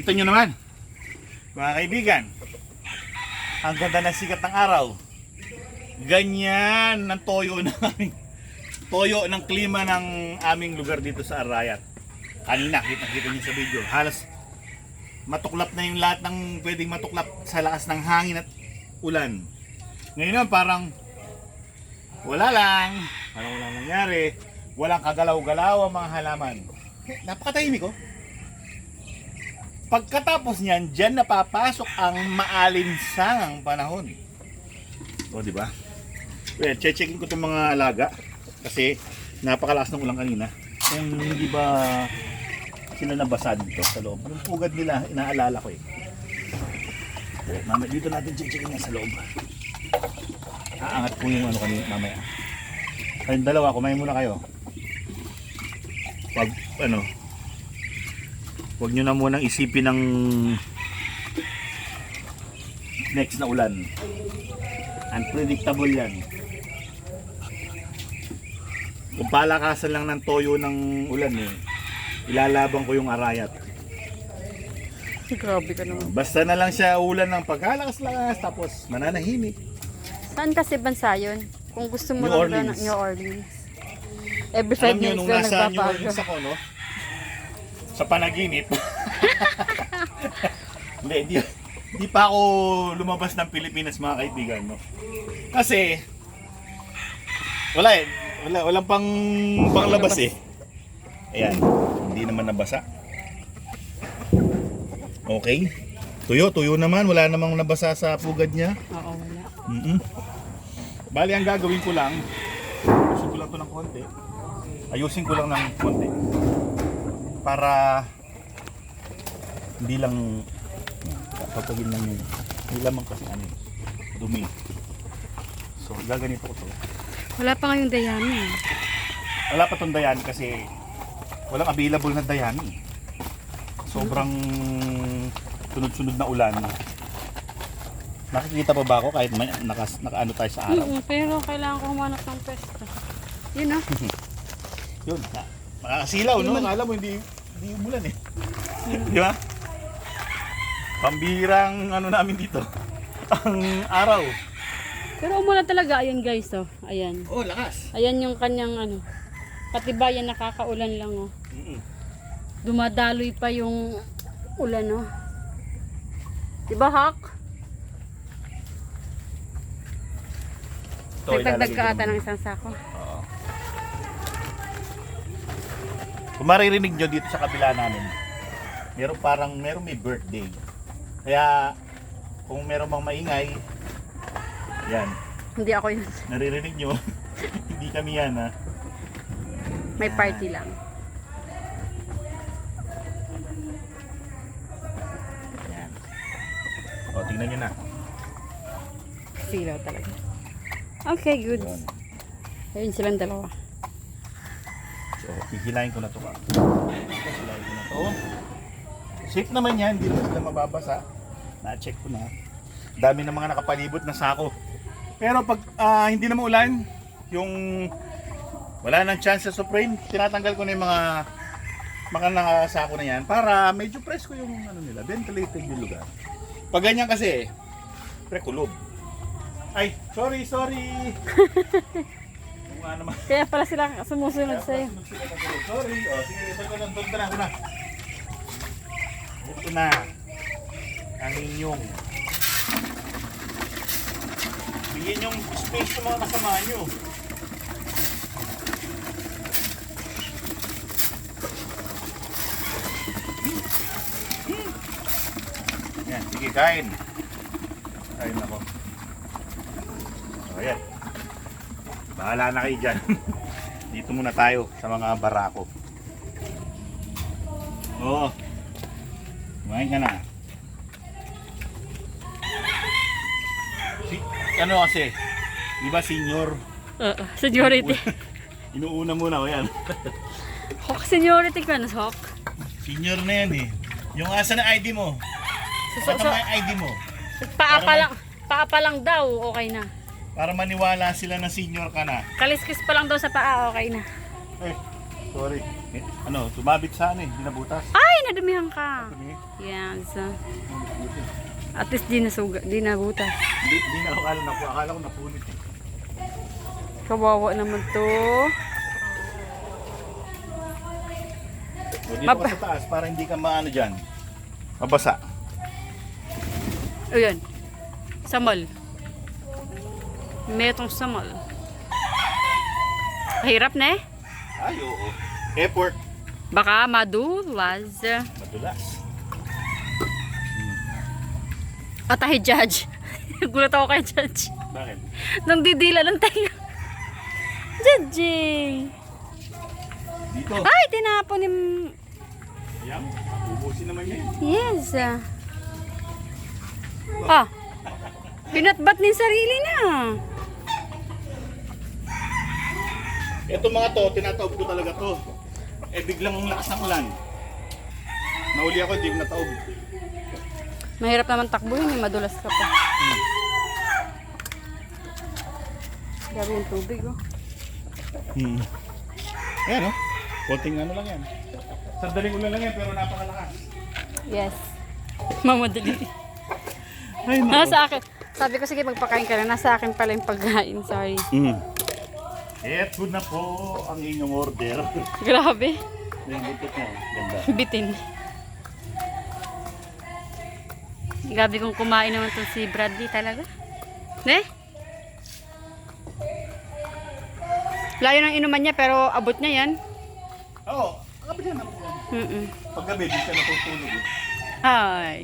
Kita nyo naman, mga kaibigan, ang ganda ng sikat ng araw. Ganyan ang toyo ng aming toyo ng klima ng aming lugar dito sa Arayat. Kanina, kita kita niyo sa video. Halos matuklap na yung lahat ng pwedeng matuklap sa lakas ng hangin at ulan. Ngayon naman parang wala lang. Parang walang nangyari. Walang kagalaw-galaw ang mga halaman. Napakatahimik oh. Pagkatapos niyan, diyan napapasok ang maalinsangang panahon. O, di ba? Well, checkin ko itong mga alaga kasi napakalakas ng ulang kanina. Kung hindi ba sila nabasa dito sa loob. Yung pugad nila, inaalala ko eh. Mamaya, dito natin checkin nga sa loob. Aangat ko yung ano kanina mamaya. Kayong dalawa, kumain muna kayo. Pag, ano, Huwag nyo na munang isipin ng next na ulan. Unpredictable yan. Kung palakasan lang ng toyo ng ulan eh, ilalaban ko yung arayat. Grabe ka naman. Basta na lang siya ulan ng pagkalakas-lakas tapos mananahimik. Saan kasi bansa yun? Kung gusto mo New lang Orleans. ng New Orleans. Every five Alam nyo, minutes nung na nasa New nagbabago. Orleans ako, no? Sa panaginip. Hindi, di, di pa ako lumabas ng Pilipinas mga kaibigan, no? Kasi, wala eh. Wala, walang pang panglabas eh. Ayan, hindi naman nabasa. Okay. Tuyo, tuyo naman. Wala namang nabasa sa pugad niya. Oo, wala. Mm Bali, ang gagawin ko lang, ayusin ko lang to ng konti. Ayusin ko lang ng konti. Para hindi lang papagin lang yung hindi lamang kasi ano dumi. So, gaganito ko to. Wala pa ngayong dayami. Wala pa tong dayani kasi walang available na dayani. Sobrang sunod-sunod na ulan. Nakikita pa ba ako kahit may nakas, nakaano tayo sa araw? Mm, pero kailangan ko humanap ng pwesto. Yun ah. Yun, makakasilaw, no? Akala mo hindi, hindi umulan eh. Di ba? Pambirang ano namin dito. Ang araw. Pero umulan talaga. Ayun guys oh. Ayan. Oh, lakas. Ayan yung kanyang ano. Katibayan nakakaulan lang oh. Mm-mm. Dumadaloy pa yung ulan oh. Diba Hawk? Ito, Nagdagdag ilalagay ka ko ata ng isang sako. Kung maririnig nyo dito sa kabila namin, meron parang, meron may birthday. Kaya, kung meron mang maingay, yan, Hindi ako yun. naririnig nyo, hindi kami yan ha. May party lang. Yan. O, tingnan nyo na. Silaw talaga. Okay, good. Yan. Ayun silang dalawa. So, hihilahin ko na to ka. Hihilahin ko na to. Safe naman yan, hindi naman sila mababasa. Na-check ko na. Dami ng mga nakapalibot na sako. Pero pag ah, hindi na maulan, yung wala nang chance sa supreme, tinatanggal ko na yung mga mga nakasako na yan para medyo presko yung ano nila, ventilated yung lugar. Pag ganyan kasi, pre kulob. Ay, sorry, sorry. Ano naman. Kaya pala sila sumusunod sa'yo. Sorry. O, sige, ito ko lang. Ito na, ito na. Ito na. Ang inyong. Bigyan yung space sa mga kasama nyo. Yan, sige, kain. Kain ako. So, ayan. Bahala na kayo dyan. Dito muna tayo sa mga barako. Oo. Kumain ka na. Si, ano kasi, di ba senior? Oo, seniority. Inuuna muna o yan. Hawk, seniority ka na, Hawk. Senior na yan eh. Yung asa na ID mo? So, so, so, na ID mo? paa pa lang, paa pa lang daw, okay na. Para maniwala sila na senior ka na. Kaliskis pa lang daw sa paa, okay na. Eh, sorry. Eh, ano, tumabit sa ano eh, binabutas. Ay, nadumihan ka. Kami, Yes. At least di nasuga, di nabutas. Hindi, hindi na ako akala na po. Akala ko napunit eh. Kawawa naman to. O, dito Mab- ka sa taas para hindi ka maano dyan. Mabasa. Ayan. Samal. Metong samal. Hirap na eh. Ay, oo. Effort. Baka madulas. Madulas. At ay judge. Gulat ako kay judge. Bakit? Nang didila ng tayo. Judge. Dito. Ay, tinapon yung... Ayan. Ubusin naman yan. Yes. Ah. Binatbat ni sarili na. Ito mga to, tinataob ko talaga to. Eh biglang ang lakas ng ulan. Nauli ako, hindi ko nataob. Mahirap naman takbuhin eh, madulas ka pa. Grabe yung tubig oh. Hmm. Ayan oh. Konting ano lang yan. Sandaling ulan lang yan, pero napakalakas. Yes. Mamadali. Ay, Nasa akin. Sabi ko sige magpakain ka na. Nasa akin pala yung pagkain. Sorry. Mm. Eto na po ang inyong order. Grabe. Yung butot niya, ganda. Bitin. Grabe kung kumain naman to si Bradley talaga. Ne? Layo ng inuman niya pero abot niya yan. Oo, oh, kapit yan ako. Mm Paggabi, di siya natutulog. eh. Ay.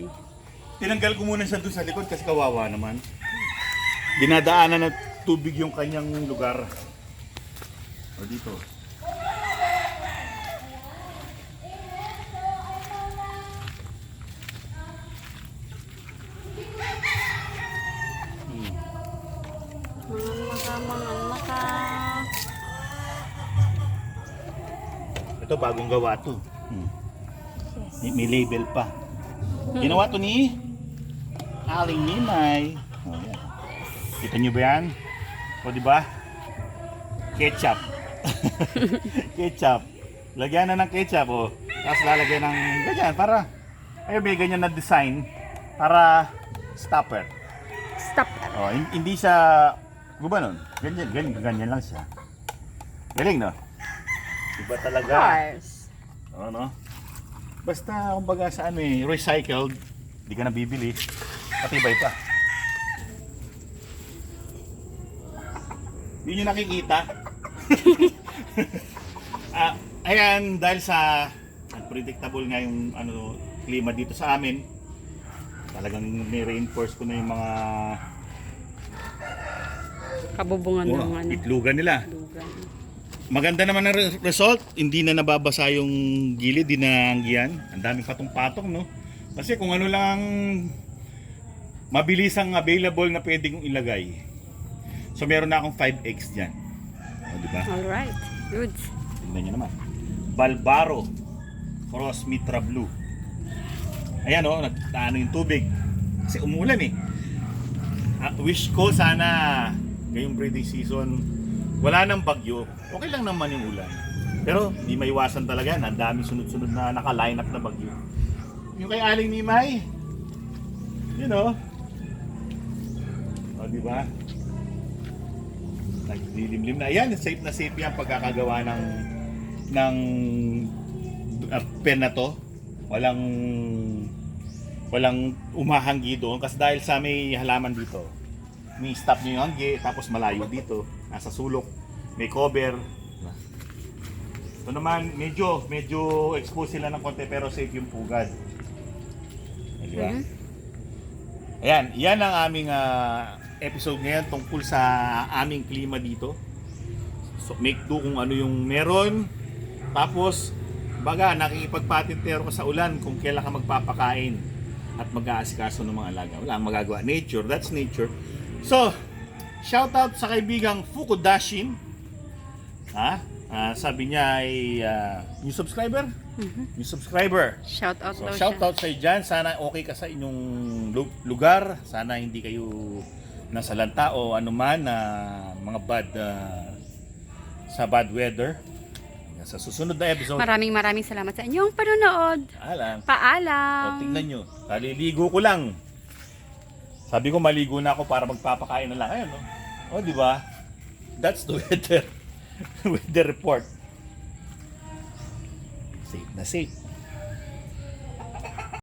Tinanggal ko muna siya doon sa likod kasi kawawa naman. Dinadaanan ng tubig yung kanyang lugar. O dito. Hmm. Mga maka, mga maka. Ito bagong gawa to. Hmm. May, may label pa. Ginawa to ni Aling Ninay. Oh, yan. Kita nyo ba yan? O di ba? Ketchup. ketchup. Lagyan na ng ketchup oh. Tapos lalagyan ng ganyan para ay may ganyan na design para stopper. Stop. Oh, hin- hindi siya gumanon. Ganyan, ganyan, ganyan lang siya. Galing no? Iba talaga. Cars. Oo, no? Basta, kumbaga sa ano eh, recycled, hindi ka na bibili, patibay pa. Hindi nyo nakikita. ah, ayan, dahil sa unpredictable nga yung ano, klima dito sa amin, talagang ni-reinforce ko na yung mga Kabubungan ng ano. itlugan nila. Lugan. Maganda naman ang re- result, hindi na nababasa yung gilid, di na anggiyan. Ang daming patong-patong, no? Kasi kung ano lang mabilis ang available na pwede kong ilagay. So meron na akong 5X dyan. O, di ba? Alright. Good. Tingnan nyo naman. Balbaro Cross Mitra Blue. Ayan o, oh, nagtaano yung tubig. Kasi umulan eh. Ah, wish ko sana ngayong breeding season wala nang bagyo. Okay lang naman yung ulan. Pero di maiwasan talaga. Ang dami sunod-sunod na naka-line up na bagyo. Yung kay Aling Nimay. You know. O, di ba? Nagdilimlim na. Ayan, safe na safe yan pagkakagawa ng ng uh, pen na to. Walang walang umahanggi doon kasi dahil sa may halaman dito. May stop nyo yung hanggi tapos malayo dito. Nasa sulok. May cover. Ito naman, medyo, medyo expose sila ng konti pero safe yung pugad. Di ba? Mhm. Ayan, yan ang aming ah, episode ngayon tungkol sa aming klima dito. So, make do kung ano yung meron. Tapos, baga, nakikipagpatintero ka sa ulan kung kailan ka magpapakain at mag-aasikaso ng mga alaga. Wala ang magagawa. Nature, that's nature. So, shout out sa kaibigang Fukudashin. Ha? Ah, sabi niya ay ah, new subscriber? New subscriber. Shout out So, daw shout siya. out sa dyan. Sana okay ka sa inyong lu- lugar. Sana hindi kayo nasa lanta o anuman na mga bad ah, sa bad weather. Sa susunod na episode, Maraming maraming salamat sa inyong panonood. alam. O, Paalam! tingnan nyo. Kaliligo ko lang. Sabi ko, maligo na ako para magpapakain na lang. Ayan, no? O, di ba? That's the weather. weather report. Safe na safe.